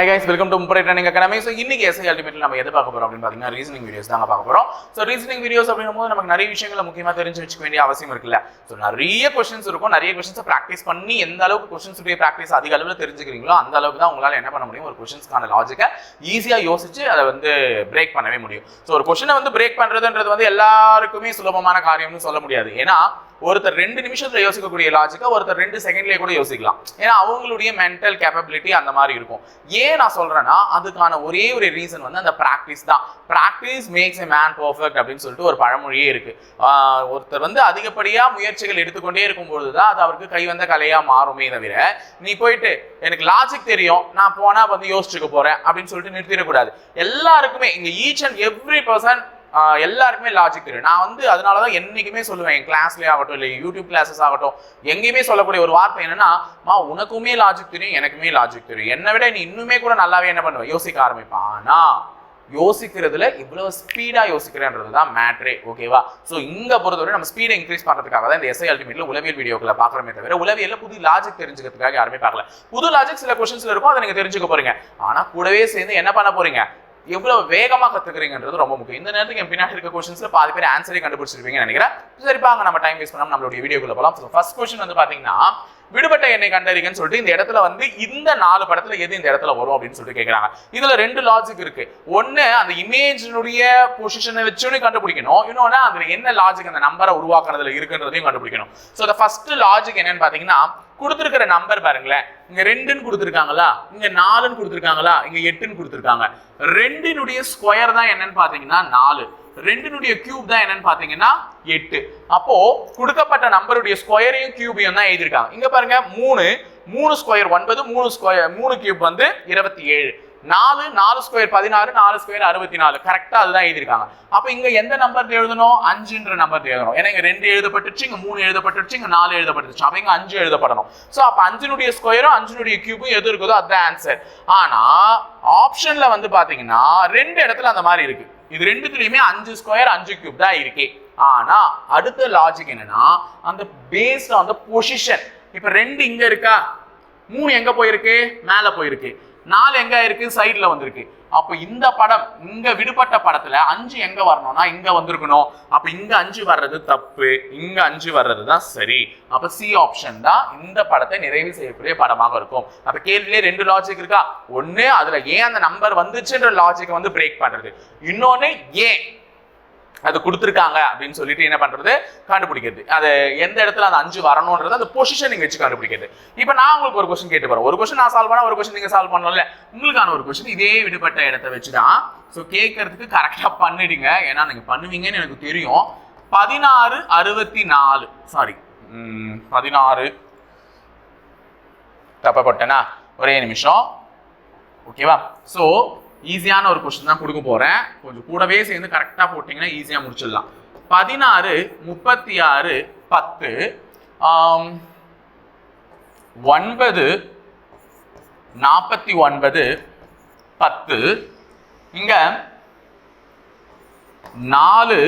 Hi guys welcome to முப்பரை training academy so இன்னைக்கு SI அல்டிமேட்ல நம்ம எது பார்க்க போறோம் அப்படின்னு பார்த்தீங்கன்னா ரீசனிங் வீடியோஸ் தாங்க பார்க்க போறோம். ஸோ ரீசனிங் வீடியோஸ் அப்படின்னும் போது நமக்கு நிறைய விஷயங்களை முக்கியமாக தெரிஞ்சு வச்சுக்க வேண்டிய அவசியம் இருக்குல்ல. ஸோ நிறைய கொஸ்டின்ஸ் இருக்கும். நிறைய கொஸ்டின்ஸை ப்ராக்டிஸ் பண்ணி எந்த அளவுக்கு கொஸ்டின்ஸ் ப்ராக்டிஸ் அதிக அளவில் தெரிஞ்சுக்கிறீங்களோ அந்த அளவுக்கு தான் உங்களால் என்ன பண்ண முடியும்? ஒரு கொஸ்டின்ஸ்க்கான லாஜிக்கை ஈஸியாக யோசிச்சு அதை வந்து பிரேக் பண்ணவே முடியும். ஸோ ஒரு கொஸ்டினை வந்து பிரேக் பண்ணுறதுன்றது வந்து எல்லாருக்குமே சுலபமான காரியம்னு சொல்ல முடியாது. ஏன்னா ஒருத்தர் ரெண்டு நிமிஷத்துல யோசிக்கக்கூடிய லாஜிக்கா ஒருத்தர் ரெண்டு செகண்ட்லயே கூட யோசிக்கலாம். ஏன்னா அவங்களுடைய மென்டல் கேப்பபிலிட்டி அந்த மாதிரி இருக்கும். ஏன் நான் சொல்றேன்னா அதுக்கான ஒரே ஒரு ரீசன் வந்து அந்த ப்ராக்டிஸ் தான். Practice makes a man perfect அப்படின்னு சொல்லிட்டு ஒரு பழமொழியே இருக்கு. ஒருத்தர் வந்து அதிகப்படியா முயற்சிகள் எடுத்துக்கொண்டே இருக்கும்போது தான் அது அவருக்கு கை வந்த கலையா மாறுமே தவிர நீ போயிட்டு எனக்கு லாஜிக் தெரியும். நான் போனா வந்து யோசிச்சுக்க போறேன். அப்படின்னு சொல்லிட்டு நிறுத்திடக்கூடாது. எல்லாருக்குமே இங்க ஈச் அண்ட் எவ்ரி பர்சன் எல்லாருக்குமே லாஜிக் தெரியும் நான் வந்து அதனால தான் என்றைக்குமே சொல்லுவேன் என் கிளாஸ்லேயே ஆகட்டும் இல்லை யூடியூப் கிளாஸஸ் ஆகட்டும் எங்கேயுமே சொல்லக்கூடிய ஒரு வார்த்தை என்னன்னா மா உனக்குமே லாஜிக் தெரியும் எனக்குமே லாஜிக் தெரியும். என்னை விட நீ இன்னுமே கூட நல்லாவே என்ன பண்ணுவேன் யோசிக்க ஆரம்பிப்பான் ஆனால் யோசிக்கிறதுல இவ்வளவு ஸ்பீடா யோசிக்கிறேன்றது தான் மேட்ரே ஓகேவா ஸோ இங்க பொறுத்தவரை நம்ம ஸ்பீடை இன்க்ரீஸ் பண்றதுக்காக தான் இந்த எஸ்ஐ அல்டிமேட்ல உளவியல் வீடியோக்களை பாக்குறமே தவிர உளவியல்ல புது லாஜிக் தெரிஞ்சுக்கிறதுக்காக யாருமே பார்க்கல. புது லாஜிக் சில கொஸ்டின்ஸ்ல இருக்கும் அதை நீங்க தெரிஞ்சுக்க போறீங்க. ஆனா கூடவே சேர்ந்து என்ன பண்ண போறீங்க? எவ்வளவு வேகமா கத்துக்கிறீங்கன்றது ரொம்ப முக்கியம். இந்த நேரத்துக்கு என் பின்னாடி இருக்க கொஸ்டின்ஸ்ல பாதி பேர் ஆன்சரே கண்டுபிடிச்சிருப்பீங்கன்னு நினைக்கிறேன். சரிப்பாங்க நம்ம டைம் வேஸ்ட் பண்ணாம நம்மளுடைய வீடியோக்குள்ள போகலாம் ஃபர்ஸ்ட் கொஸ்டின் வந்து பாத்தீங்கன்னா விடுபட்ட என்னை கண்டறிங்கன்னு சொல்லிட்டு இந்த இடத்துல வந்து இந்த நாலு படத்துல எது இந்த இடத்துல வரும் அப்படின்னு சொல்லிட்டு கேக்குறாங்க. இதுல ரெண்டு லாஜிக் இருக்கு. ஒண்ணு அந்த இமேஜினுடைய பொசிஷனை வச்சுன்னு கண்டுபிடிக்கணும். இன்னொன்னு அதுல என்ன லாஜிக் அந்த நம்பரை உருவாக்குறதுல இருக்குன்றதையும் கண்டுபிடிக்கணும். ஸோ the ஃபர்ஸ்ட் லாஜிக் என்னன்னு பாத்தீங்கன்னா கொடுத்துருக்கிற நம்பர் பாருங்களேன். இங்க ரெண்டுன்னு கொடுத்துருக்காங்களா? இங்க நாலுன்னு கொடுத்துருக்காங்களா? இங்க எட்டுன்னு கொடுத்துருக்காங்க. ரெண்டினுடைய ஸ்கொயர் தான் என்னன்னு பாத்தீங்கன்னா நாலு. ரெண்டினுடைய கியூப் தான் என்னன்னு பாத்தீங்கன்னா எட்டு. அப்போ கொடுக்கப்பட்ட நம்பருடைய ஸ்கொயரையும் கியூபையும் தான் எழுதியிருக்காங்க. இங்க பாருங்க மூணு மூணு ஸ்கொயர் ஒன்பது மூணு ஸ்கொயர் மூணு கியூப் வந்து இருபத்தி ஏழு. நாலு நாலு ஸ்கொயர் பதினாறு நாலு ஸ்கொயர் அறுபத்தி நாலு. கரெக்டா அதுதான் எழுதியிருக்காங்க. அப்ப இங்க எந்த நம்பர் எழுதணும்? அஞ்சுன்ற நம்பர் எழுதணும். ஏன்னா இங்க ரெண்டு எழுதப்பட்டுச்சு இங்க மூணு எழுதப்பட்டுச்சு இங்க நாலு எழுதப்பட்டுச்சு அப்ப இங்க அஞ்சு எழுதப்படணும். சோ அப்ப அஞ்சினுடைய ஸ்கொயரும் அஞ்சினுடைய கியூபும் எது இருக்குதோ அதுதான் ஆன்சர் ஆனா ஆப்ஷன்ல வந்து பாத்தீங்கன்னா ரெண்டு இடத்துல அந்த மாதிரி இருக்கு. இது ரெண்டுத்துலையுமே அஞ்சு ஸ்கொயர் அஞ்சு கியூப் தான் இருக்கு. ஆனா அடுத்த லாஜிக் என்னன்னா அந்த பேஸ்ட் அந்த பொசிஷன் இப்ப ரெண்டு இங்க இருக்கா? மூணு எங்க போயிருக்கு? மேல போயிருக்கு. நாலு எங்க இருக்கு? சைட்ல வந்திருக்கு. அப்ப இந்த படம் இங்க விடுபட்ட படத்துல அஞ்சு எங்க வரணும்னா இங்க வந்திருக்கணும். அப்ப இங்க அஞ்சு வர்றது தப்பு. இங்க அஞ்சு வர்றது தான் சரி. அப்ப சி ஆப்ஷன் தான் இந்த படத்தை நிறைவு செய்யக்கூடிய படமாக இருக்கும். அப்ப கேள்வியிலே ரெண்டு லாஜிக் இருக்கா? ஒன்னு அதுல ஏன் அந்த நம்பர் வந்துச்சுன்ற லாஜிக் வந்து பிரேக் பண்றது. இன்னொன்னு ஏன்? அது கொடுத்துருக்காங்க அப்படின்னு சொல்லிட்டு என்ன பண்றது? கண்டுபிடிக்கிறது. அது எந்த இடத்துல அந்த அஞ்சு வரணும்ன்றது அந்த பொசிஷனிங் வச்சு கண்டுபிடிக்கிறது. இப்போ நான் உங்களுக்கு ஒரு கொஸ்டின் கேட்டு போறேன் ஒரு கொஸ்டின் நான் சால்வ் பண்ண ஒரு கொஸ்டின் நீங்க சால்வ் பண்ணல உங்களுக்கான ஒரு கொஸ்டின் இதே விடுபட்ட இடத்த வச்சு தான் ஸோ கேட்கறதுக்கு கரெக்டாக பண்ணிடுங்க. ஏன்னா நீங்க பண்ணுவீங்கன்னு எனக்கு தெரியும். பதினாறு அறுபத்தி நாலு சாரி பதினாறு. தப்பா ஒரே நிமிஷம். ஓகேவா ஸோ ஈஸியான ஒரு கொஸ்டின் தான் கொடுக்க போகிறேன் கொஞ்சம் கூடவே சேர்ந்து கரெக்டாக போட்டிங்கன்னா ஈஸியாக முடிச்சிடலாம். பதினாறு முப்பத்தி ஆறு பத்து ஒன்பது நாற்பத்தி ஒன்பது பத்து இங்கே நாலு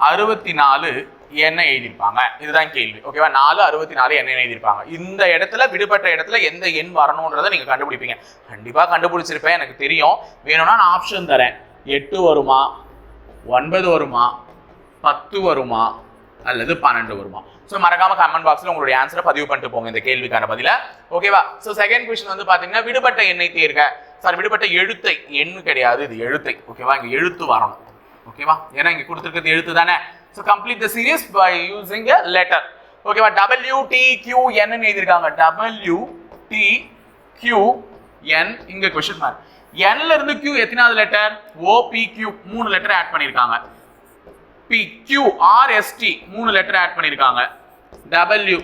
அறுபத்தி நாலு என்ன எழுதியிருப்பாங்க? இதுதான் கேள்வி. ஓகேவா நாலு அறுபத்தி நாலு என்ன எழுதியிருப்பாங்க? இந்த இடத்துல விடுபட்ட இடத்துல எந்த எண் வரணுன்றதை நீங்கள் கண்டுபிடிப்பீங்க. கண்டிப்பாக கண்டுபிடிச்சிருப்பேன் எனக்கு தெரியும். வேணும்னா நான் ஆப்ஷன் தரேன். எட்டு வருமா? ஒன்பது வருமா? பத்து வருமா? அல்லது பன்னெண்டு வருமா? ஸோ மறக்காம கமெண்ட் பாக்ஸில் உங்களுடைய ஆன்சரை பதிவு பண்ணிட்டு போங்க இந்த கேள்விக்கான பதில. ஓகேவா ஸோ செகண்ட் கொஸ்டின் வந்து பார்த்தீங்கன்னா விடுபட்ட எண்ணை தீர்க்க சார் விடுபட்ட எழுத்தை. எண்ணு கிடையாது இது எழுத்தை. ஓகேவா இங்கே எழுத்து வரணும். ஓகேவா ஏன்னா இங்கே கொடுத்துருக்கிறது எழுத்து தானே. So complete the series by using a letter ஓகேவா டபிள்யூ டி கியூ என் எழுதியிருக்காங்க. டபிள்யூ டி கியூ என் இங்கே கொஸ்டின் மார்க் என்ல இருந்து கியூ எத்தனாவது லெட்டர் ஓ கியூ மூணு லெட்டர் ஆட் பண்ணியிருக்காங்க. P Q R S T மூணு லெட்டர் ஆட் பண்ணியிருக்காங்க. டபிள்யூ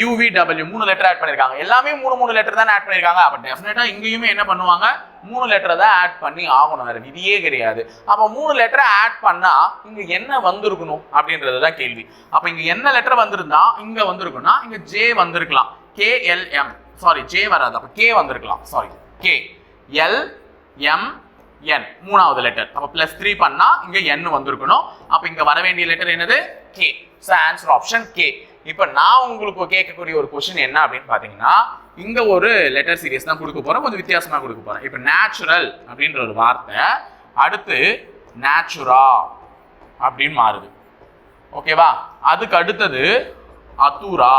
யூவி டபிள்யூ மூணு லெட்டர் ஆட் பண்ணியிருக்காங்க. எல்லாமே மூணு மூணு லெட்டர் தான் ஆட் பண்ணியிருக்காங்க. அப்போ டெஃபினட்டாக இங்கேயுமே என்ன பண்ணுவாங்க? மூணு லெட்டரை தான் ஆட் பண்ணி ஆகணும் வேற விதியே கிடையாது. அப்போ மூணு லெட்டரை ஆட் பண்ணால் இங்கே என்ன வந்திருக்கணும் அப்படின்றது தான் கேள்வி. அப்போ இங்கே என்ன லெட்டர் வந்திருந்தா இங்கே வந்திருக்குன்னா இங்கே ஜே வந்திருக்கலாம். கேஎல்எம் சாரி ஜே வராது. அப்போ கே வந்திருக்கலாம். Sorry K L M N மூணாவது லெட்டர் அப்போ ப்ளஸ் த்ரீ பண்ணால் இங்கே என் வந்திருக்கணும். அப்போ இங்கே வர வேண்டிய லெட்டர் என்னது? K so answer option K இப்போ நான் உங்களுக்கு கேட்கக்கூடிய ஒரு கொஷின் என்ன அப்படின்னு பார்த்தீங்கன்னா இங்கே ஒரு லெட்டர் சீரியஸ் தான் கொடுக்க போகிறோம் கொஞ்சம் வித்தியாசமாக கொடுக்க போகிறேன் இப்போ நேச்சுரல் அப்படின்ற ஒரு வார்த்தை அடுத்து நேச்சுரா அப்படின்னு மாறுது. ஓகேவா அதுக்கு அடுத்தது அத்துரா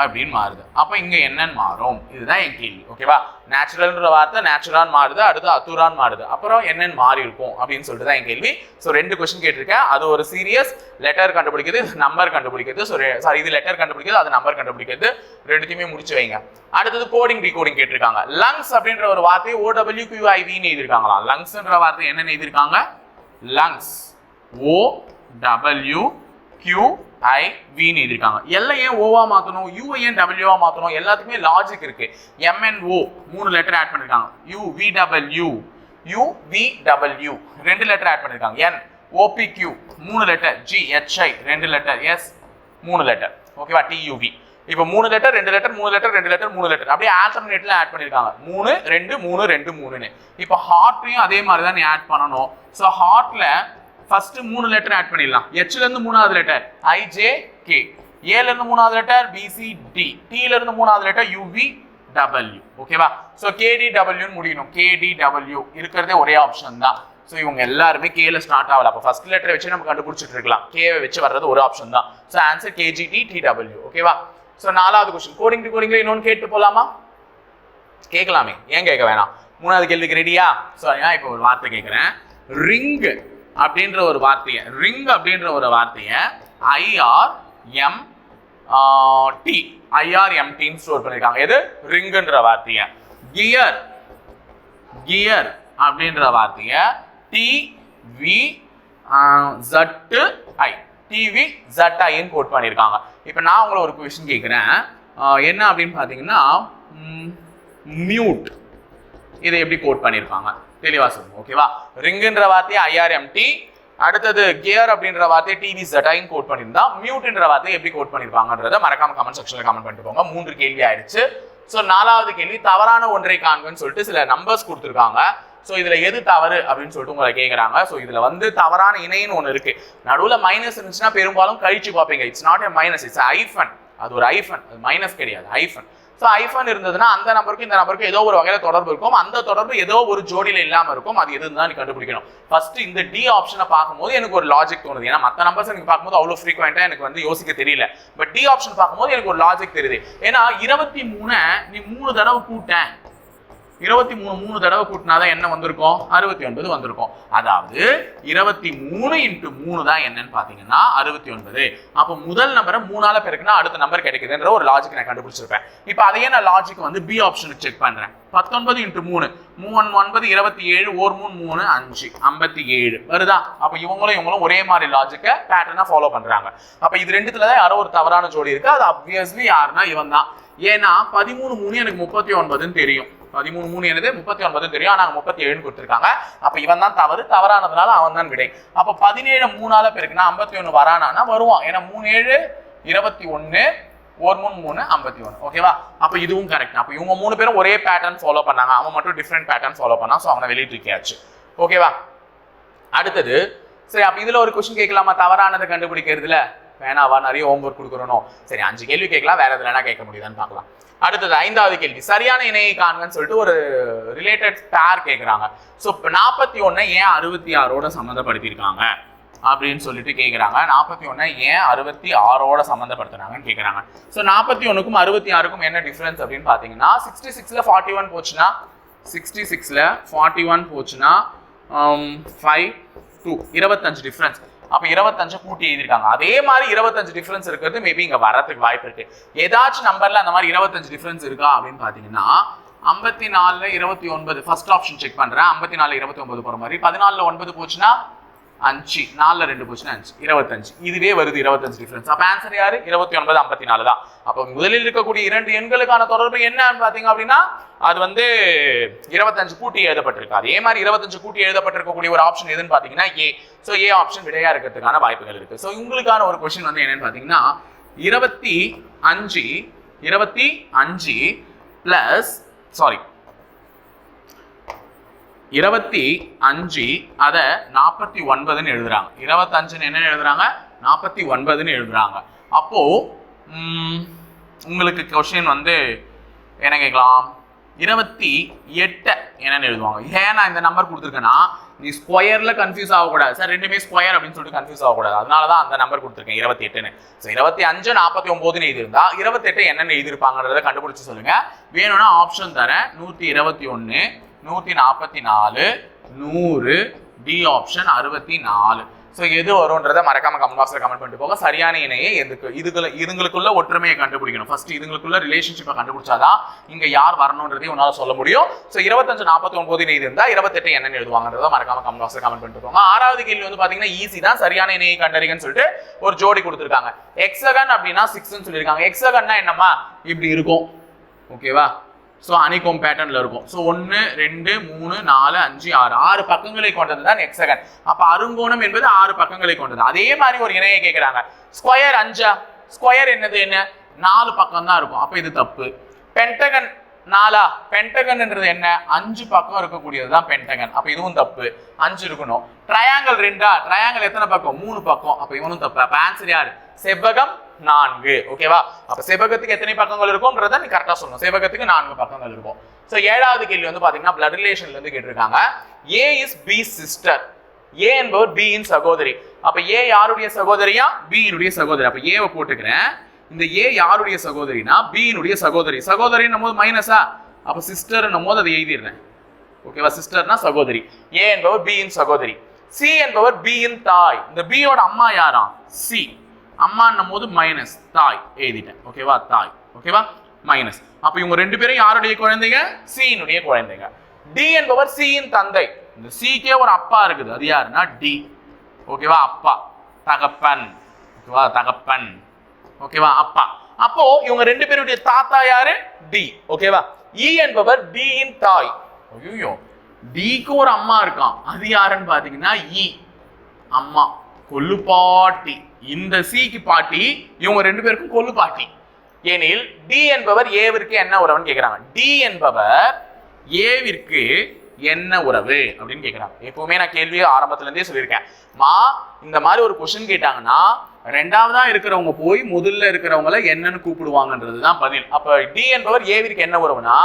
அப்படின்னு மாறுது. அப்போ இங்க என்னன்னு மாறும்? இதுதான் என் கேள்வி. ஓகேவா நேச்சுரல்ன்ற வார்த்தை நேச்சுரான் மாறுது அடுத்து அத்துரான் மாறுது. அப்புறம் என்னன்னு மாறி இருக்கும் அப்படின்னு சொல்லிட்டு தான் என் கேள்வி. ஸோ ரெண்டு கொஸ்டின் கேட்டிருக்கேன். அது ஒரு சீரியஸ் லெட்டர் கண்டுபிடிக்கிறது நம்பர் கண்டுபிடிக்கிறது. ஸோ சாரி இது லெட்டர் கண்டுபிடிக்கிறது அது நம்பர் கண்டுபிடிக்கிறது. ரெண்டுத்தையுமே முடிச்சு வைங்க. அடுத்தது கோடிங் டிகோடிங் கேட்டிருக்காங்க. லங்ஸ் அப்படின்ற ஒரு வார்த்தையை ஓடபிள்யூ கியூஐவின்னு எழுதியிருக்காங்களா லங்ஸ்ன்ற வார்த்தை என்னன்னு எழுதியிருக்காங்க? Lungs O W Q I வின்னு எழுதியிருக்காங்க. எல்லாம் ஏன் ஓவா மாற்றணும் யூ ஏன் டபிள்யூவா மாற்றணும் எல்லாத்துக்குமே லாஜிக் இருக்கு. எம்என்ஓ மூணு லெட்டர் ஆட் பண்ணியிருக்காங்க U V W U V W ரெண்டு லெட்டர் ஆட் பண்ணியிருக்காங்க என் ஓபிக்யூ மூணு லெட்டர் ஜி ஹெச்ஐ ரெண்டு லெட்டர் எஸ் மூணு லெட்டர் ஓகேவா டியூவி இப்போ மூணு லெட்டர் ரெண்டு லெட்டர் மூணு லெட்டர் ரெண்டு லெட்டர் மூணு லெட்டர் அப்படியே ஆல்டர்னேட்ல ஆட் பண்ணியிருக்காங்க மூணு ரெண்டு மூணு ரெண்டு மூணுன்னு. இப்போ ஹார்ட்லையும் அதே மாதிரி தான் நீ ஆட் பண்ணணும் ஸோ ஹார்ட்ல ஃபர்ஸ்ட் மூணு லெட்டர் ஆட் பண்ணிடலாம். ஹெச்ல இருந்து மூணாவது லெட்டர் ஐ ஜே கே ஏல இருந்து மூணாவது லெட்டர் பிசி டி டில இருந்து மூணாவது லெட்டர் யூவி டபிள்யூ ஓகேவா ஸோ கேடி டபிள்யூன்னு முடியணும். கேடி டபிள்யூ இருக்கிறதே ஒரே ஆப்ஷன் தான். ஸோ இவங்க எல்லாருமே கேல ஸ்டார்ட் ஆகல. அப்போ ஃபர்ஸ்ட் லெட்டரை வச்சு நம்ம கண்டுபிடிச்சிட்டு இருக்கலாம். கேவை வச்சு வர்றது ஒரு ஆப்ஷன் தான். So answer K G T T W ஓகேவா ஸோ நாலாவது கொஸ்டின் கோடிங் டு கோடிங்ல இன்னொன்று கேட்டு போலாமா? கேட்கலாமே. ஏன் கேட்க வேணாம்? மூணாவது கேள்விக்கு ரெடியா ஸோ ஏன் இப்போ ஒரு வார்த்தை கேட்குறேன். ரிங்கு அப்படின்ற ஒரு வார்த்தையை ரிங் அப்படின்ற ஒரு வார்த்தையை ஐஆர் எம் டி ஐஆர்எம்டின்னு ஸ்டோர் பண்ணியிருக்காங்க எது? ரிங்குன்ற வார்த்தையை. கியர் கியர் அப்படின்ற வார்த்தையை T V Z I T V Z ஐன்னு code பண்ணியிருக்காங்க இப்போ நான் உங்களை ஒரு கொஷின் கேட்குறேன் என்ன அப்படின்னு பார்த்தீங்கன்னா மியூட் இதை எப்படி கோட் பண்ணியிருப்பாங்க தெளிவா சொல்லுங்க ஓகேவா ரிங்குன்ற வார்த்தையை ஐஆர்எம்டி அடுத்தது கியர் அப்படின்ற வார்த்தையை டிவி ஜட்டைன் கோட் பண்ணியிருந்தா மியூட்ன்ற வார்த்தையை எப்படி கோட் பண்ணியிருப்பாங்கன்றத மறக்காம கமெண்ட் செக்ஷனில் கமெண்ட் பண்ணிட்டு போங்க. மூன்று கேள்வி ஆயிடுச்சு. ஸோ நாலாவது கேள்வி தவறான ஒன்றை காண்கன்னு சொல்லிட்டு சில நம்பர்ஸ் கொடுத்துருக்காங்க. ஸோ இதில் எது தவறு அப்படின்னு சொல்லிட்டு உங்களை கேட்குறாங்க ஸோ இதில் வந்து தவறான இணைன்னு ஒன்று இருக்குது நடுவில் மைனஸ் இருந்துச்சுன்னா பெரும்பாலும் கழிச்சு பார்ப்பீங்க. It's not a minus it's hyphen அது ஒரு ஐஃபன் அது மைனஸ் கிடையாது ஐஃபன் ஸோ ஐஃபோன் இருந்ததுன்னா அந்த நம்பருக்கும் இந்த நம்பருக்கும் ஏதோ ஒரு வகையில தொடர்பு இருக்கும். அந்த தொடர்பு ஏதோ ஒரு ஜோடியில இல்லாமல் இருக்கும். அது எதுன்னு தான் நீ கண்டுபிடிக்கணும். ஃபர்ஸ்ட் இந்த டி ஆப்ஷனை பார்க்கும்போது எனக்கு ஒரு லாஜிக் தோணுது. ஏன்னா மற்ற நம்பர்ஸ் எனக்கு பார்க்கும்போது அவ்வளோ ஃப்ரீக்வெண்ட்டாக எனக்கு வந்து யோசிக்க தெரியல. பட் டி ஆப்ஷன் பார்க்கும்போது எனக்கு ஒரு லாஜிக் தெரியுது. ஏன்னா இருபத்தி மூணு நீ மூணு தடவை கூட்டேன் இருபத்தி மூணு மூணு தடவை கூட்டினா தான் என்ன வந்திருக்கும்? அறுபத்தி ஒன்பது வந்திருக்கும். அதாவது இருபத்தி மூணு இன்ட்டு மூணு தான் என்னன்னு பார்த்தீங்கன்னா அறுபத்தி ஒன்பது. அப்போ முதல் நம்பரை மூணால பெருக்குனா அடுத்த நம்பர் கிடைக்குதுன்ற ஒரு லாஜிக் நான் கண்டுபிடிச்சிருப்பேன். இப்போ அதையே நான் லாஜிக் வந்து பி ஆப்ஷனுக்கு செக் பண்ணுறேன் பத்தொன்பது இன்ட்டு மூணு. மூணு ஒன்பது இருபத்தி ஏழு ஒரு மூணு மூணு அஞ்சு ஐம்பத்தி ஏழு. வருதா? அப்போ இவங்களும் இவங்களும் ஒரே மாதிரி லாஜிக்கை பேட்டர்னாக ஃபாலோ பண்ணுறாங்க அப்போ இது ரெண்டுத்துல தான் யாரோ ஒரு தவறான ஜோடி இருக்கு. அது அப்வியஸ்லி யாருன்னா இவன் தான் ஏன்னா பதிமூணு மூணு எனக்கு முப்பத்தி ஒன்பதுன்னு தெரியும். பதிமூணு மூணு என்னது? முப்பத்தி ஒன்பது தெரியும். ஆனால் முப்பத்தி ஏழுன்னு கொடுத்துருக்காங்க. அப்போ இவன் தான் தவறு. தவறானதுனால அவன் தான் விடை. அப்போ பதினேழு மூணால பெருக்குனா ஐம்பத்தி ஒன்று வரானா வருவான். ஏன்னா மூணு ஏழு இருபத்தி ஒன்று ஒரு மூணு மூணு ஐம்பத்தி ஒன்று ஓகேவா? அப்போ இதுவும் கரெக்ட் அப்போ இவங்க மூணு பேரும் ஒரே பேட்டர்ன் ஃபாலோ பண்ணாங்க. அவன் மட்டும் டிஃப்ரெண்ட் பேட்டர்ன் ஃபாலோ பண்ணான் ஸோ அவனை வெளியே தூக்கியாச்சு. ஓகேவா? அடுத்தது சரி அப்போ இதில் ஒரு கொஸ்டின் கேட்கலாமா? தவறானதை கண்டுபிடிக்கிறதுல? வேணாவா? நிறைய ஹோம்ஒர்க் கொடுக்குறணும் சரி அஞ்சு கேள்வி கேட்கலாம். வேற எதுலனா கேட்க முடியுதான்னு பார்க்கலாம். அடுத்தது ஐந்தாவது கேள்வி. சரியான இணையை காண்கன்னு சொல்லிட்டு ஒரு ரிலேட்டட் பேர் கேட்குறாங்க ஸோ இப்போ நாற்பத்தி ஒன்று ஏன் அறுபத்தி ஆறோட சம்மந்தப்படுத்தியிருக்காங்க? அப்படின்னு சொல்லிட்டு கேட்குறாங்க நாற்பத்தி ஒன்று ஏன் அறுபத்தி ஆறோட சம்மந்தப்படுத்துறாங்கன்னு கேட்குறாங்க ஸோ நாற்பத்தி ஒன்றுக்கும் அறுபத்தி ஆறுக்கும் என்ன டிஃப்ரென்ஸ் அப்படின்னு பார்த்தீங்கன்னா சிக்ஸ்டி சிக்ஸில் ஃபார்ட்டி ஒன் போச்சுன்னா சிக்ஸ்டி சிக்ஸில் ஃபார்ட்டி ஒன் போச்சுன்னா um, ஃபைவ் டூ இருபத்தஞ்சு டிஃப்ரென்ஸ் அப்ப இருபத்தஞ்சு கூட்டி எழுதியிருக்காங்க. அதே மாதிரி இருபத்தஞ்சு டிஃபரன்ஸ் இருக்கிறது மேபி இங்க வரதுக்கு வாய்ப்பு இருக்கு. ஏதாச்சும் நம்பர்ல அந்த மாதிரி இருபத்தஞ்சு டிஃபரன்ஸ் இருக்கா அப்படின்னு பாத்தீங்கன்னா ஐம்பத்தி நாலுல இருபத்தி ஒன்பது ஃபர்ஸ்ட் ஆப்ஷன் செக் பண்றேன். ஐம்பத்தி நாலு இருபத்தி ஒன்பது போற மாதிரி. பதினாலுல ஒன்பது போச்சுன்னா அஞ்சு நாலில் ரெண்டு போச்சுன்னா அஞ்சு. இருபத்தஞ்சு. இதுவே வருது இருபத்தஞ்சு டிஃபரன்ஸ் அப்போ ஆன்சர் யாரு? இருபத்தி ஒன்பது ஐம்பத்தி நாலு தான். அப்போ முதலில் இருக்கக்கூடிய இரண்டு எண்களுக்கான தொடர்பு என்னன்னு பார்த்தீங்க அப்படின்னா அது வந்து இருபத்தஞ்சு கூட்டி எழுதப்பட்டிருக்கு. அதே மாதிரி இருபத்தஞ்சு கூட்டி எழுதப்பட்டிருக்கக்கூடிய ஒரு ஆப்ஷன் எதுன்னு பார்த்தீங்கன்னா ஏ ஸோ ஏ ஆப்ஷன் விடையா இருக்கிறதுக்கான வாய்ப்புகள் இருக்கு. ஸோ உங்களுக்கான ஒரு கொஸ்டின் வந்து என்னன்னு பார்த்தீங்கன்னா இருபத்தி அஞ்சு இருபத்தி அஞ்சு பிளஸ் சாரி இருபத்தி அஞ்சு அதை நாற்பத்தி ஒன்பதுன்னு எழுதுறாங்க. இருபத்தஞ்சுன்னு என்ன எழுதுறாங்க? நாற்பத்தி ஒன்பதுன்னு எழுதுறாங்க. அப்போ உங்களுக்கு கொஷின் வந்து என்ன கேட்கலாம்? இருபத்தி எட்டு என்னன்னு எழுதுவாங்க. ஏன் நான் இந்த நம்பர் கொடுத்துருக்கேன்னா நீ ஸ்கொயரில் கன்ஃபியூஸ் ஆகக்கூடாது. சார் ரெண்டுமே ஸ்கொயர் அப்படின்னு சொல்லிட்டு கன்ஃபியூஸ் ஆகக்கூடாது. அதனால தான் அந்த நம்பர் கொடுத்துருக்கேன் இருபத்தி எட்டுன்னு. ஸோ இருபத்தி அஞ்சு நாற்பத்தி ஒம்போதுன்னு எழுதியிருந்தா இருபத்தெட்டு என்னென்ன எழுதியிருப்பாங்கன்றத கண்டுபிடிச்சி சொல்லுங்கள் வேணும்னா ஆப்ஷன் தரேன். நூற்றி இருபத்தி ஒன்று நூற்றி நாற்பத்தி நாலு நூறு டி ஆப்ஷன் அறுபத்தி நாலு ஸோ எது வரும்ன்றதை மறக்காம கமெண்ட் பாக்ஸில் கமெண்ட் பண்ணிட்டு போக சரியான இணையை எதுக்கு? இதுக்குள்ள இதுங்களுக்குள்ள ஒற்றுமையை கண்டுபிடிக்கணும். ஃபர்ஸ்ட் இதுங்களுக்குள்ள ரிலேஷன்ஷிப்பை கண்டுபிடிச்சாதான் இங்க யார் வரணுன்றதையும் உன்னால சொல்ல முடியும். ஸோ இருபத்தஞ்சு நாற்பத்தி ஒன்பது இணை இருந்தால் இருபத்தெட்டு என்னென்னு எழுதுவாங்கன்றத மறக்காம கமெண்ட் பாக்ஸில் கமெண்ட் பண்ணிட்டு போங்க. ஆறாவது கேள்வி வந்து பாத்தீங்கன்னா ஈஸி தான். சரியான இணையை கண்டறிங்கன்னு சொல்லிட்டு ஒரு ஜோடி கொடுத்துருக்காங்க. எக்ஸகன் அப்படின்னா சிக்ஸ்ன்னு சொல்லியிருக்காங்க. எக்ஸகன்னா என்னம்மா? இப்படி இருக்கும். ஓகேவா ஸோ அனிகோம் பேட்டர்னில் இருக்கும். ஸோ ஒன்று ரெண்டு மூணு நாலு அஞ்சு ஆறு. ஆறு பக்கங்களை கொண்டது தான் எக்ஸகன் அப்போ அருங்கோணம் என்பது ஆறு பக்கங்களை கொண்டது. அதே மாதிரி ஒரு இணையை கேட்குறாங்க ஸ்கொயர் அஞ்சா? ஸ்கொயர் என்னது என்ன? நாலு பக்கம் தான் இருக்கும். அப்போ இது தப்பு. பென்டகன் நாலா? பென்டகன்ன்றது என்ன? அஞ்சு பக்கம் இருக்கக்கூடியது தான் பென்டகன் அப்போ இதுவும் தப்பு. அஞ்சு இருக்கணும். ட்ரையாங்கல் ரெண்டா? ட்ரையாங்கல் எத்தனை பக்கம்? மூணு பக்கம். அப்போ இவனும் தப்பு. அப்போ ஆன்சர் யார்? செவ்வகம் நான்கு. ஓகேவா அப்ப செவ்வகத்துக்கு எத்தனை பக்கங்கள் இருக்கும்ன்றத நீ கரெக்டா சொல்லணும். செவ்வகத்துக்கு நான்கு பக்கங்கள் இருக்கும். சோ ஏழாவது கேள்வி வந்து பாத்தீங்கன்னா பிளட் ரிலேஷன்ல இருந்து கேட்டிருக்காங்க. A is B sister A என்பவர் பி இன் சகோதரி. அப்ப ஏ யாருடைய சகோதரியா? பியினுடைய இனுடைய சகோதரி. அப்ப ஏவை போட்டுக்கிறேன். இந்த ஏ யாருடைய சகோதரினா பியினுடைய சகோதரி. சகோதரின்னும் போது மைனஸா அப்ப சிஸ்டர்னும் போது அதை எழுதிடுறேன். ஓகேவா சிஸ்டர்னா சகோதரி. ஏ என்பவர் பி இன் சகோதரி. சி என்பவர் பி இன் தாய். இந்த பியோட அம்மா யாராம் சி அம்மான்னும் போது மைனஸ் தாய் எழுதிட்டேன். ஓகேவா தாய். ஓகேவா மைனஸ் அப்ப இவங்க ரெண்டு பேரும் யாருடைய குழந்தைங்க? சியினுடைய குழந்தைங்க. டி என்பவர் சியின் தந்தை. இந்த சிக்கே ஒரு அப்பா இருக்குது. அது யாருன்னா? டி ஓகேவா அப்பா. தகப்பன். ஓகேவா தகப்பன். ஓகேவா அப்பா. அப்போ இவங்க ரெண்டு பேருடைய தாத்தா யாரு? டி ஓகேவா இ என்பவர் டி இன் தாய். ஐயோ டிக்கு ஒரு அம்மா இருக்கான். அது யாருன்னு பாத்தீங்கன்னா இ e. அம்மா. கொல்லு பாட்டி இந்த சிக்கு பாட்டி இவங்க ரெண்டு பேருக்கும் கொல்லு பாட்டி ஏனில் டி என்பவர் ஏவிற்கு என்ன உறவுன்னு கேட்குறாங்க டி என்பவர் ஏவிற்கு என்ன உறவு அப்படின்னு கேட்குறாங்க எப்பவுமே நான் கேள்வியை ஆரம்பத்துலேருந்தே சொல்லியிருக்கேன். மா இந்த மாதிரி ஒரு கொஷின் கேட்டாங்கன்னா ரெண்டாவதா இருக்கிறவங்க போய் முதல்ல இருக்கிறவங்கள என்னன்னு கூப்பிடுவாங்கன்றது தான் பதில். அப்போ டி என்பவர் ஏவிற்கு என்ன உறவுனா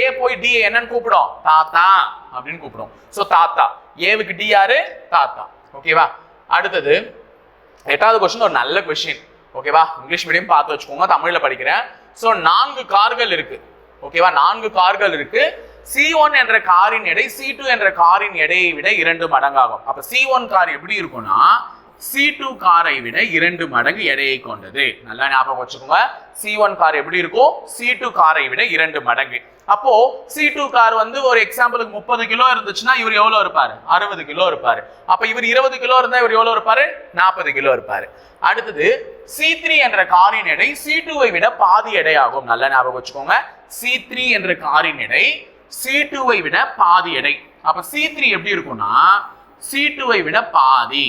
ஏ போய் டி என்னன்னு கூப்பிடும். தாத்தா அப்படின்னு கூப்பிடும். ஸோ தாத்தா. ஏவுக்கு டி யாரு? தாத்தா. ஓகேவா அடுத்தது எட்டாவது கொஸ்டின் ஒரு நல்ல கொஸ்டின் ஓகேவா இங்கிலீஷ் மீடியம் பார்த்து வச்சுக்கோங்க தமிழில் படிக்கிறேன். ஸோ நான்கு கார்கள் இருக்கு. ஓகேவா நான்கு கார்கள் இருக்கு. சி ஒன் என்ற காரின் எடை சி டூ என்ற காரின் எடையை விட இரண்டு மடங்காகும். அப்போ சி ஒன் கார் எப்படி இருக்கும்னா சி டூ காரை விட இரண்டு மடங்கு எடையை கொண்டது. நல்லா ஞாபகம் வச்சுக்கோங்க. சி ஒன் கார் எப்படி இருக்கும்? சி டூ காரை விட இரண்டு மடங்கு. அப்போ சி டூ கார் வந்து ஒரு எக்ஸாம்பிளுக்கு முப்பது கிலோ இருந்துச்சுன்னா இவர் எவ்வளோ இருப்பாரு? அறுபது கிலோ இருப்பாரு. அப்ப இவர் இருபது கிலோ இருந்தா இவர் எவ்வளோ இருப்பாரு? நாற்பது கிலோ இருப்பாரு. அடுத்தது சி த்ரீ என்ற காரின் எடை சி டூவை விட பாதி எடை ஆகும் நல்லா ஞாபகம் வச்சுக்கோங்க. சி த்ரீ என்ற காரின் எடை சி டூவை விட பாதி எடை. அப்ப சி த்ரீ எப்படி இருக்கும்னா சி டூவை விட பாதி.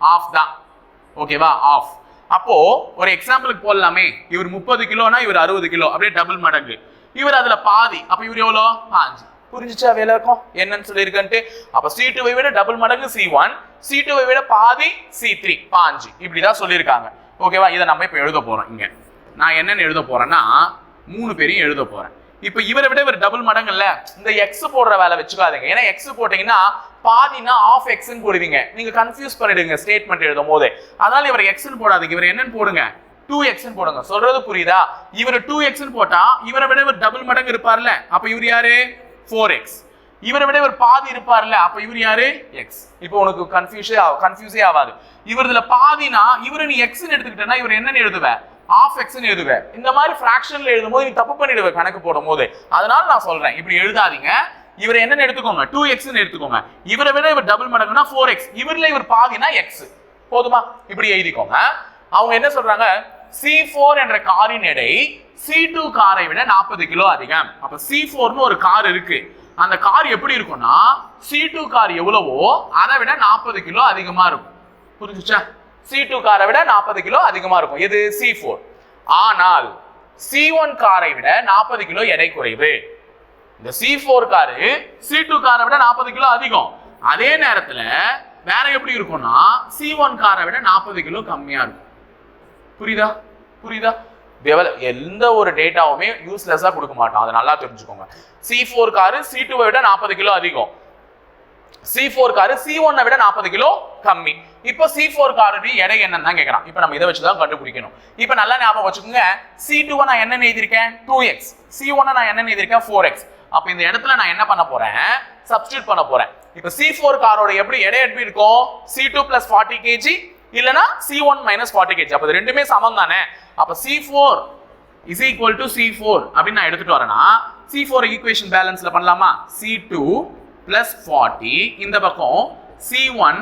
ஆஃப் தான். ஓகேவா ஆஃப் அப்போ ஒரு எக்ஸாம்பிளுக்கு போடலாமே. இவர் முப்பது கிலோனா இவர் அறுபது கிலோ. அப்படியே டபுள் மடங்கு. இவர் அதுல பாதி. அப்ப இவர் எவ்வளோ? பாஞ்சு. புரிஞ்சுச்சா விளக்கம் என்னன்னு சொல்லியிருக்கன்ட்டு. அப்ப சி டூவை விட டபுள் மடங்கு சி ஒன் சி டூவை விட பாதி சி த்ரீ பாஞ்சு. இப்படிதான் சொல்லியிருக்காங்க. ஓகேவா இதை நம்ம இப்ப எழுத போறோம் இங்க. நான் என்னன்னு எழுத போறேன்னா மூணு பேரையும் எழுத போறேன். இப்ப இவரை விட இவர் டபுள் மடங்குல்ல. இந்த எக்ஸ் போடுற வேலை வச்சுக்காதீங்க. ஏன்னா எக்ஸ் போட்டீங்கன்னா பாதினா ஆஃப் எக்ஸ்ன்னு போடுவீங்க. நீங்க கன்ஃபியூஸ் பண்ணிடுங்க ஸ்டேட்மெண்ட் எழுதும் போது அதனால இவர் எக்ஸ்ன்னு போடாதீங்க. இவர் என்னன்னு போடுங்க. டூ எக்ஸ்ன்னு போடுங்க. சொல்றது புரியுதா? இவர் டூ எக்ஸ்ன்னு போட்டா இவரை விட இவர் டபுள் மடங்கு இருப்பார்ல. அப்ப இவர் யாரு? ஃபோர் எக்ஸ் இவரை விட இவர் பாதி இருப்பார்ல. அப்ப இவர் யாரு? எக்ஸ் இப்போ உனக்கு கன்ஃபியூஸே கன்ஃபியூஸே ஆகாது இவர் இதுல பாதினா இவரை நீ எக்ஸ்ன்னு எடுத்துக்கிட்டேன்னா இவர் என்னன்னு எழுதுவ? ஆஃப் எக்ஸ்ன்னு எழுதுவேன் இந்த மாதிரி ஃபிராக்ஷன்ல எழுதும்போது நீ தப்பு பண்ணிடுவ கணக்கு போடும் போது அதனால நான் சொல்றேன். இப்படி எழுதாதீங்க. இவர் என்னன்னு எடுத்துக்கோங்க. டூ எக்ஸ்னு எடுத்துக்கோங்க. இவரை விட இவர் டபுள் மடங்குனா ஃபோர் எக்ஸ் இவர்ல இவர் பாதினா எக்ஸ் போதுமா? இப்படி எழுதிக்கோங்க. அவங்க என்ன சொல்றாங்க? சி ஃபோர் என்ற காரின் எடை சி டூ காரை விட நாற்பது கிலோ அதிகம். அப்ப சி ஃபோர்னு ஒரு கார் இருக்கு. அந்த கார் எப்படி இருக்கும்னா சி டூ கார் எவ்வளவோ அதை விட நாற்பது கிலோ அதிகமா இருக்கும். புரிஞ்சுச்சா? சி டூ காரை விட நாற்பது கிலோ அதிகமா இருக்கும். எது? சி ஃபோர் ஆனால் சி ஒன் காரை விட நாற்பது கிலோ எடை குறைவு. இந்த C four car C two காரை விட நாற்பது கிலோ அதிகம். அதே நேரத்தில் வேற எப்படி இருக்கும்னா சி ஒன் காரை விட நாற்பது கிலோ கம்மியாக இருக்கும். புரியுதா? புரியுதா? டெவலப் எந்த ஒரு டேட்டாவுமே யூஸ்லெஸ்ஸாக கொடுக்க மாட்டோம் அதை நல்லா தெரிஞ்சுக்கோங்க. சி ஃபோர் காரு சி டூவை விட நாற்பது கிலோ அதிகம். சி ஃபோர் காரு சி ஒன்னை விட நாற்பது கிலோ கம்மி. இப்போ சி ஃபோர் காருடைய எடை என்னன்னு தான் கேட்கறான் இப்போ நம்ம இதை வச்சு தான் கண்டுபிடிக்கணும். இப்போ நல்லா ஞாபகம் வச்சுக்கோங்க. சி டூவை நான் என்ன எழுதியிருக்கேன்? டூ எக்ஸ் சி ஒன்னை நான் என்ன எழுதியிருக்கேன்? ஃபோர் எக்ஸ் அப்போ இந்த இடத்துல நான் என்ன பண்ண போறேன்? சப்ஸ்டியூட் பண்ண போறேன். இப்போ சி ஃபோர் காரோட எப்படி எடை எப்படி இருக்கும்? C two plus forty KG இல்லைன்னா C one minus forty KG அப்போ ரெண்டுமே சமம் தானே? அப்போ C four is equal to C four அப்படின்னு நான் எடுத்துட்டு வரேன்னா சி ஃபோர் ஈக்குவேஷன் பேலன்ஸ்ல பண்ணலாமா? சி டூ பிளஸ் ஃபார்ட்டி இந்த பக்கம் சி ஒன்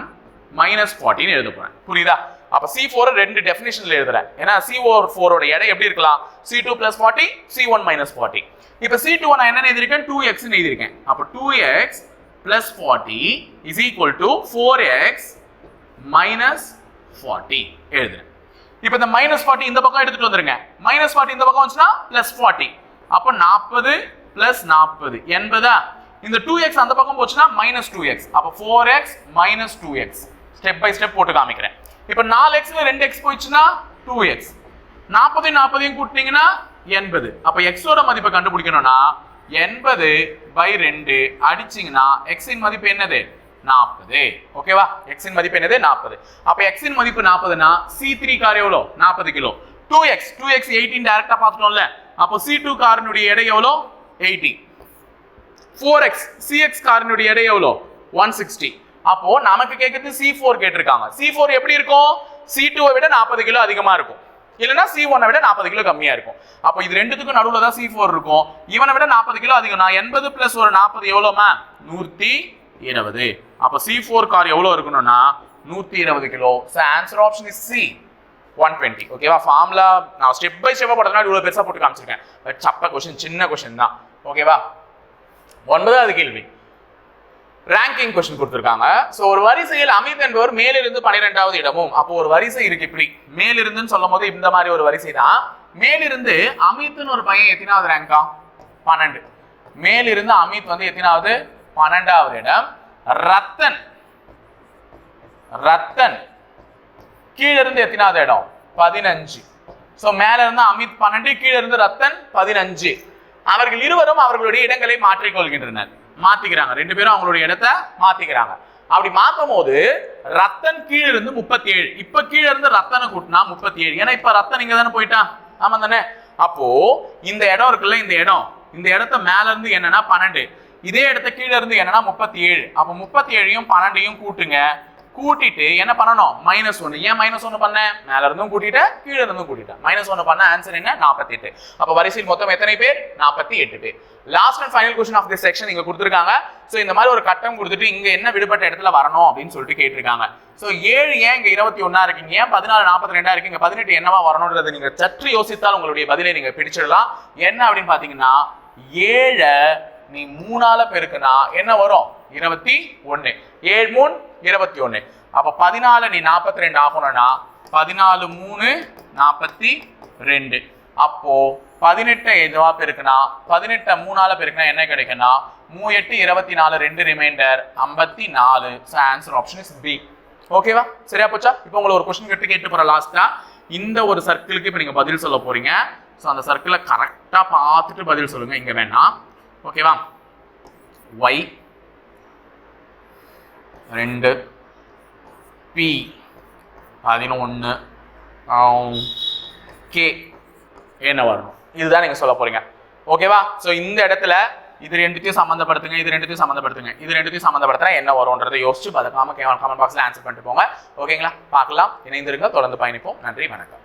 மைனஸ் ஃபார்ட்டின்னு எழுத போறேன். புரியுதா? அப்ப சி ஃபோர் ரெண்டு டெஃபினேஷன்ல எழுதுறேன். ஏன்னா சி ஓர் ஃபோரோட எடை எப்படி இருக்கலாம்? C two plus forty C one minus forty இப்போ சி டூ நான் என்ன எழுதியிருக்கேன்? டூ எக்ஸ் எழுதியிருக்கேன். அப்போ two X plus forty is equal to four X minus forty எழுதுறேன். இப்போ இந்த மைனஸ் ஃபார்ட்டி இந்த பக்கம் எடுத்துட்டு வந்துருங்க. மைனஸ் ஃபார்ட்டி இந்த பக்கம் வந்துச்சுன்னா பிளஸ் ஃபார்ட்டி அப்போ நாற்பது பிளஸ் நாற்பது எண்பதா இந்த டூ எக்ஸ் அந்த பக்கம் போச்சுன்னா மைனஸ் டூ எக்ஸ் அப்போ four X minus two X step by step போட்டு காமிக்கிறேன். இப்போ நாலு எக்ஸ்ல ரெண்டு எக்ஸ் போயிடுச்சுன்னா டூ எக்ஸ் நாற்பதையும் நாற்பதையும் கூட்டினீங்கன்னா எண்பது. அப்போ எக்ஸோட மதிப்பை கண்டுபிடிக்கணும்னா எண்பது பை ரெண்டு அடிச்சிங்கன்னா எக்ஸின் மதிப்பு என்னது? நாற்பது. ஓகேவா எக்ஸின் மதிப்பு என்னது? நாற்பது. அப்போ எக்ஸின் மதிப்பு நாற்பதுனா சி த்ரீ கார் எவ்வளோ? நாற்பது kilo. Two X two X eighteen டேரக்டா பார்த்துட்டோம்ல. அப்போ சி டூ காரினுடைய எடை எவ்வளோ? எயிட்டி ஃபோர் எக்ஸ் சிஎக்ஸ் காரினுடைய எடை எவ்வளோ? ஒன் சிக்ஸ்டி அப்போ நமக்கு கேட்கறது சி ஃபோர் கேட்டிருக்காங்க. சி ஃபோர் எப்படி இருக்கும்? சி டூவை விட நாற்பது கிலோ அதிகமா இருக்கும். இல்லைன்னா சி ஒன்னை விட நாற்பது கிலோ கம்மியா இருக்கும். அப்போ இது ரெண்டுத்துக்கும் நடுவில் தான் சி ஃபோர் இருக்கும். இவனை விட நாற்பது கிலோ அதிகம். நான் எண்பது பிளஸ் ஒரு நாற்பது எவ்வளோமா நூற்றி இருபது. அப்போ சி ஃபோர் கார் எவ்வளோ இருக்கணும்னா நூற்றி இருபது kilo. So answer option is C one twenty ஓகேவா ஃபார்முலா நான் ஸ்டெப் பை ஸ்டெப்பாக போட்டதுனால இவ்வளோ பெருசாக போட்டு காமிச்சிருக்கேன். பட் சப்ப கொஷின் சின்ன கொஷின் தான். ஓகேவா ஒன்பதாவது கேள்வி. ரேங்கிங் கொஸ்டின் கொடுத்துருக்காங்க. ஸோ ஒரு வரிசையில் அமித் என்பவர் மேலிருந்து பன்னிரெண்டாவது இடமும் அப்போ ஒரு வரிசை இருக்கு இப்படி. மேலிருந்துன்னு சொல்லும் போது இந்த மாதிரி ஒரு வரிசை தான் மேலிருந்து அமித்னு ஒரு பையன் எத்தனாவது ரேங்கா பன்னெண்டு. மேலிருந்து அமித் வந்து எத்தனாவது? பன்னெண்டாவது இடம். ரத்தன். ரத்தன். கீழிருந்து எத்தனாவது இடம்? பதினஞ்சு. ஸோ மேல இருந்து அமித் பன்னெண்டு கீழிருந்து ரத்தன் பதினஞ்சு. அவர்கள் இருவரும் அவர்களுடைய இடங்களை மாற்றிக் கொள்கின்றனர் மாத்திக்கிறாங்க. ரெண்டு பேரும் அவங்களுடைய இடத்த மாத்திக்கிறாங்க. அப்படி மாற்றும் போது ரத்தன் கீழே இருந்து முப்பத்தி ஏழு இப்ப கீழே இருந்து ரத்தனை கூட்டினா முப்பத்தி ஏழு ஏன்னா இப்ப ரத்தன் இங்க தானே போயிட்டான். ஆமா தானே? அப்போ இந்த இடம் இருக்குல்ல இந்த இடம். இந்த இடத்த மேல இருந்து என்னன்னா பன்னெண்டு. இதே இடத்த கீழே இருந்து என்னன்னா முப்பத்தி ஏழு அப்ப முப்பத்தி ஏழையும் பன்னெண்டையும் கூட்டுங்க. கூட்டிட்டு என்ன பண்ணணும்? மைனஸ் ஒன்று ஏன் மைனஸ் ஒன்று பண்ணேன் மேல இருந்தும் கூட்டிட்டேன் கீழே இருந்தும் கூட்டிட்டேன் மைனஸ் ஒன்று பண்ண ஆன்சர் என்ன? நாற்பத்தி எட்டு அப்போ வரிசையில் மொத்தம் எத்தனை பேர்? நாற்பத்தி எட்டு பேர். Last and final question of the section இங்க கொடுத்துருக்காங்க. ஸோ இந்த மாதிரி ஒரு கட்டம் கொடுத்துட்டு இங்க என்ன விடுபட்ட இடத்துல வரணும் அப்படின்னு சொல்லிட்டு கேட்டிருக்காங்க. ஸோ ஏழு ஏன் இங்க இருபத்தி ஒன்னா இருக்கீங்க? ஏன் பதினாலு நாற்பத்தி ரெண்டா இருக்கீங்க? பதினெட்டு என்னவா வரணுன்றது நீங்க சற்று யோசித்தால் உங்களுடைய பதிலை நீங்க பிடிச்சிடலாம் என்ன அப்படின்னு பாத்தீங்கன்னா ஏழை நீ மூணால பெருக்குனா என்ன வரும்? இருபத்தி ஒன்று ஏழு மூணு இருபத்தி ஒன்று. அப்போ பதினாலு நீ நாற்பத்தி ரெண்டு ஆகணும்னா பதினாலு மூணு நாற்பத்தி ரெண்டு. அப்போ பதினெட்டை எதுவாக பெருக்குனா பதினெட்டை மூணால பெருக்குனா என்ன கிடைக்குன்னா மூ எட்டு இருபத்தி நாலு ரெண்டு ரிமைண்டர் ஐம்பத்தி நாலு. So answer option is B ஓகேவா சரியா போச்சா? இப்போ உங்களை ஒரு கொஸ்டின் கேட்டு கேட்டு போகிற லாஸ்ட்டாக இந்த ஒரு சர்க்கிளுக்கு இப்போ நீங்கள் பதில் சொல்ல போகிறீங்க ஸோ அந்த சர்க்கிளை கரெக்டாக பார்த்துட்டு பதில் சொல்லுங்கள் இங்கே வேணாம். ஓகேவா ஒய் ரெண்டு. பி பதினொன்று கே என்ன வரணும்? இதுதான் நீங்கள் சொல்ல போகிறீங்க ஓகேவா ஸோ இந்த இடத்துல இது ரெண்டுத்தையும் சம்மந்தப்படுத்துங்க இது ரெண்டுத்தையும் சம்மந்தப்படுத்துங்க. இது ரெண்டுத்தையும் சம்மந்தப்படுத்தினா என்ன வரும்ன்றதை யோசிச்சு பதக்காம கமெண்ட் பாக்ஸில் ஆன்சர் பண்ணிட்டு போங்க. ஓகேங்களா பார்க்கலாம். இணைந்திருங்க. தொடர்ந்து பயணிப்போம். நன்றி வணக்கம்.